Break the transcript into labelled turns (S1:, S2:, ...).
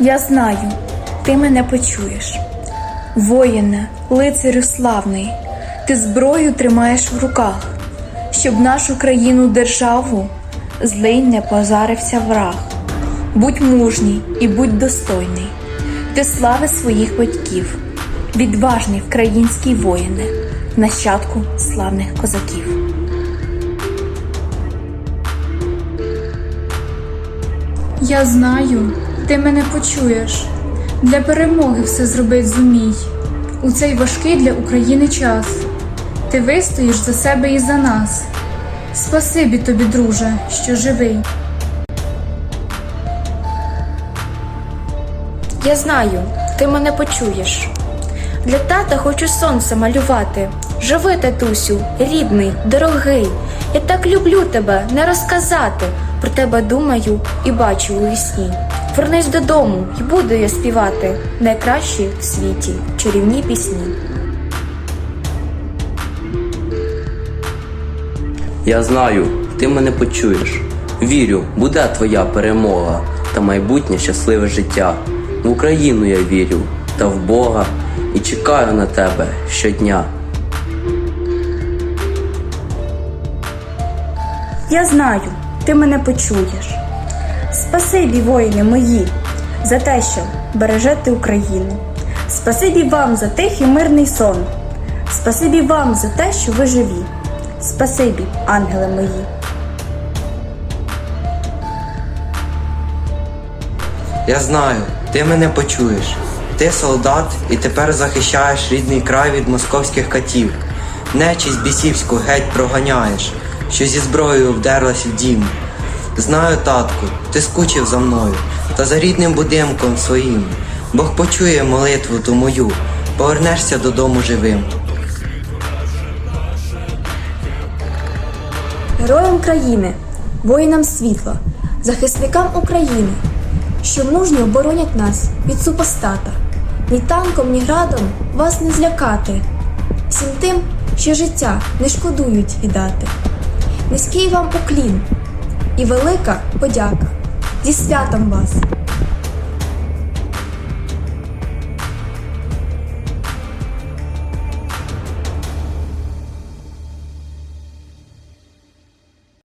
S1: Я знаю, ти мене почуєш. Воїне, лицарю славний, ти зброю тримаєш в руках, щоб нашу країну державу злий не позарився враг. Будь мужній і будь достойний, ти слави своїх батьків, відважний український воїне, нащадку славних козаків.
S2: Я знаю, ти мене почуєш. Для перемоги все зробить зумій. У цей важкий для України час. Ти вистоїш за себе і за нас. Спасибі тобі, друже, що живий.
S3: Я знаю, ти мене почуєш. Для тата хочу сонце малювати. Живи, татусю, рідний, дорогий. Я так люблю тебе, не розказати. Про тебе думаю і бачу у вісні. Вернись додому і буду я співати найкращі в світі чарівні пісні.
S4: Я знаю, ти мене почуєш. Вірю, буде твоя перемога та майбутнє щасливе життя. В Україну я вірю та в Бога і чекаю на тебе щодня.
S5: Я знаю, ти мене почуєш. Спасибі, воїни мої, за те, що бережете Україну. Спасибі вам за тихий мирний сон. Спасибі вам за те, що ви живі. Спасибі, ангели мої.
S6: Я знаю, ти мене почуєш. Ти солдат і тепер захищаєш рідний край від московських катів. Нечість бісівську геть проганяєш, що зі зброєю вдерлась в дім. Знаю, татку, ти скучив за мною та за рідним будинком своїм. Бог почує молитву ту мою, повернешся додому живим.
S7: Героям країни, воїнам світла, захисникам України, що мужньо боронять нас від супостата. Ні танком, ні градом вас не злякати. Всім тим, що життя не шкодують віддати. Низький вам уклін і велика подяка. Зі святом вас!